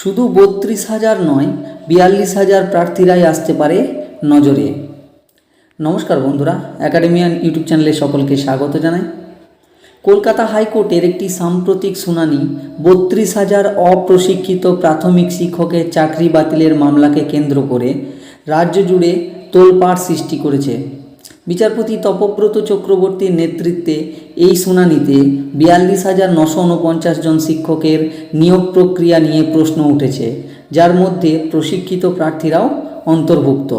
শুধু বত্রিশ হাজার নয়, বিয়াল্লিশ হাজার প্রার্থীরাই আসতে পারে নজরে। নমস্কার বন্ধুরা অ্যাকাডেমিয়ান ইউটিউব চ্যানেলে সকলকে স্বাগত জানাই। কলকাতা হাইকোর্টের একটি সাম্প্রতিক শুনানি বত্রিশ হাজার অপ্রশিক্ষিত প্রাথমিক শিক্ষকের চাকরি বাতিলের মামলাকে কেন্দ্র করে রাজ্য জুড়ে তোলপাড় সৃষ্টি করেছে। বিচারপতি তপব্রত চক্রবর্তীর নেতৃত্বে এই শুনানিতে বিয়াল্লিশ হাজার নশো উনপঞ্চাশ জন শিক্ষকের নিয়োগ প্রক্রিয়া নিয়ে প্রশ্ন উঠেছে, যার মধ্যে প্রশিক্ষিত প্রার্থীরাও অন্তর্ভুক্ত।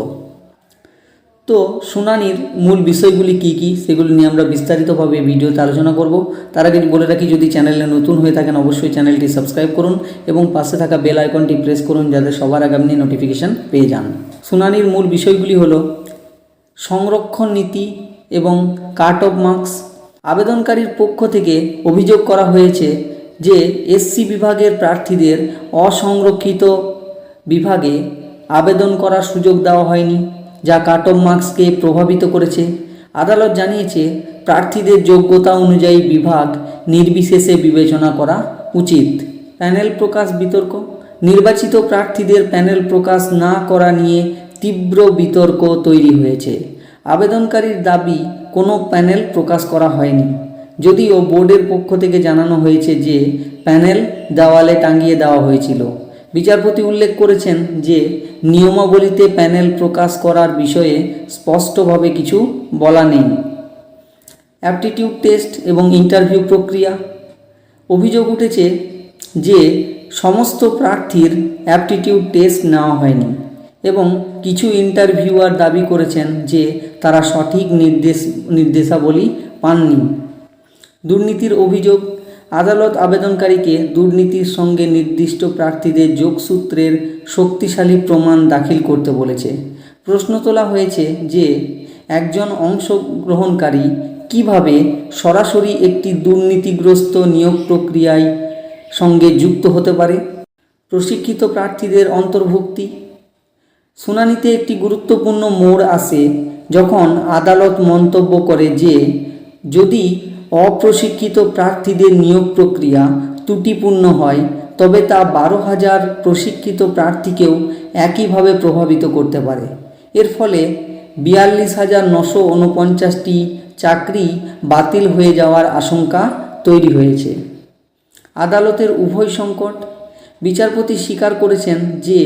তো শুনানির মূল বিষয়গুলি কি কি সেগুলি নিয়ে আমরা বিস্তারিতভাবে ভিডিওতে আলোচনা করব। তার আগে বলে রাখি, যদি চ্যানেলে নতুন হয়ে থাকেন অবশ্যই চ্যানেলটি সাবস্ক্রাইব করুন এবং পাশে থাকা বেল আইকনটি প্রেস করুন যাতে সবার আগে আপনি নোটিফিকেশান পেয়ে যান। শুনানির মূল বিষয়গুলি হলো সংরক্ষণ নীতি এবং কাট অফ মার্কস আবেদনকারীর পক্ষ থেকে অভিযোগ করা হয়েছে যে এসসি বিভাগের প্রার্থীদের অসংরক্ষিত বিভাগে আবেদন করার সুযোগ দেওয়া হয়নি, যা কাট অফ মার্কসকে প্রভাবিত করেছে। আদালত জানিয়েছে, প্রার্থীদের যোগ্যতা অনুযায়ী বিভাগ নির্বিশেষে বিবেচনা করা উচিত। প্যানেল প্রকাশ বিতর্ক। নির্বাচিত প্রার্থীদের প্যানেল প্রকাশ না করা নিয়ে তীব্র বিতর্ক তৈরি হয়েছে। আবেদনকারীর দাবি, কোনো প্যানেল প্রকাশ করা হয়নি। যদিও বোর্ডের পক্ষ থেকে জানানো হয়েছে যে, প্যানেল দেওয়ালে টাঙিয়ে দেওয়া হয়েছিল। বিচারপতি উল্লেখ করেছেন যে, নিয়মাবলীতে প্যানেল প্রকাশ করার বিষয়ে স্পষ্টভাবে কিছু বলা নেই। অ্যাপটিটিউড টেস্ট এবং ইন্টারভিউ প্রক্রিয়া। অভিযোগ উঠেছে যে, সমস্ত প্রার্থীর অ্যাপটিটিউড টেস্ট নেওয়া হয়নি। এবং কিছু ইন্টারভিউয়ার দাবি করেছেন যে তারা সঠিক নির্দেশ, নির্দেশাবলী পাননি। দুর্নীতির অভিযোগ, আদালত আবেদনকারীকে দুর্নীতির সঙ্গে নির্দিষ্ট প্রার্থীদের যোগসূত্রের শক্তিশালী প্রমাণ দাখিল করতে বলেছে। প্রশ্ন তোলা হয়েছে যে একজন অংশগ্রহণকারী কীভাবে সরাসরি একটি দুর্নীতিগ্রস্ত নিয়োগ প্রক্রিয়ায় সঙ্গে যুক্ত হতে পারে? প্রশিক্ষিত প্রার্থীদের অন্তর্ভুক্তি শুনানিতে একটি গুরুত্বপূর্ণ মোড় আসে যখন আদালত মন্তব্য করে যে, যদি অপ্রশিক্ষিত প্রার্থীদের নিয়োগ প্রক্রিয়া ত্রুটিপূর্ণ হয়, তবে তা বারো হাজার প্রশিক্ষিত প্রার্থীকেও একইভাবে প্রভাবিত করতে পারে। এর ফলে বিয়াল্লিশ হাজার নশো উনপঞ্চাশটি চাকরি বাতিল হয়ে যাওয়ার আশঙ্কা তৈরি হয়েছে। আদালতের উভয় সংকট বিচারপতি স্বীকার করেছেন যে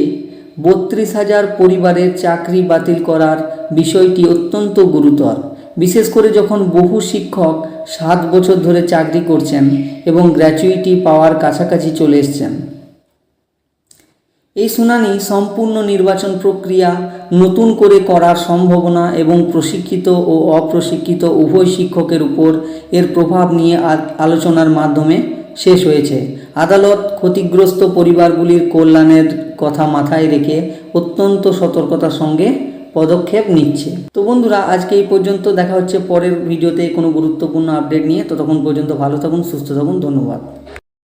বত্রিশ হাজার পরিবারের চাকরি বাতিল করার বিষয়টি অত্যন্ত গুরুতর। বিশেষ করে যখন বহু শিক্ষক সাত বছর ধরে চাকরি করছেন এবং গ্র্যাচুইটি পাওয়ার কাছাকাছি চলে এসছেন। এই শুনানি সম্পূর্ণ নির্বাচন প্রক্রিয়া নতুন করে করার সম্ভাবনা এবং প্রশিক্ষিত ও অপ্রশিক্ষিত উভয় শিক্ষকের উপর এর প্রভাব নিয়ে আলোচনার মাধ্যমে শেষ হয়েছে। আদালত ক্ষতিগ্রস্ত পরিবারগুলির কল্যাণের কথা মাথায় রেখে অত্যন্ত সতর্কতার সঙ্গে পদক্ষেপ নিচ্ছে। তো বন্ধুরা, আজকে এই পর্যন্ত দেখা হচ্ছে পরের ভিডিওতে কোনো গুরুত্বপূর্ণ আপডেট নিয়ে। ততক্ষণ পর্যন্ত ভালো থাকুন, সুস্থ থাকুন, ধন্যবাদ।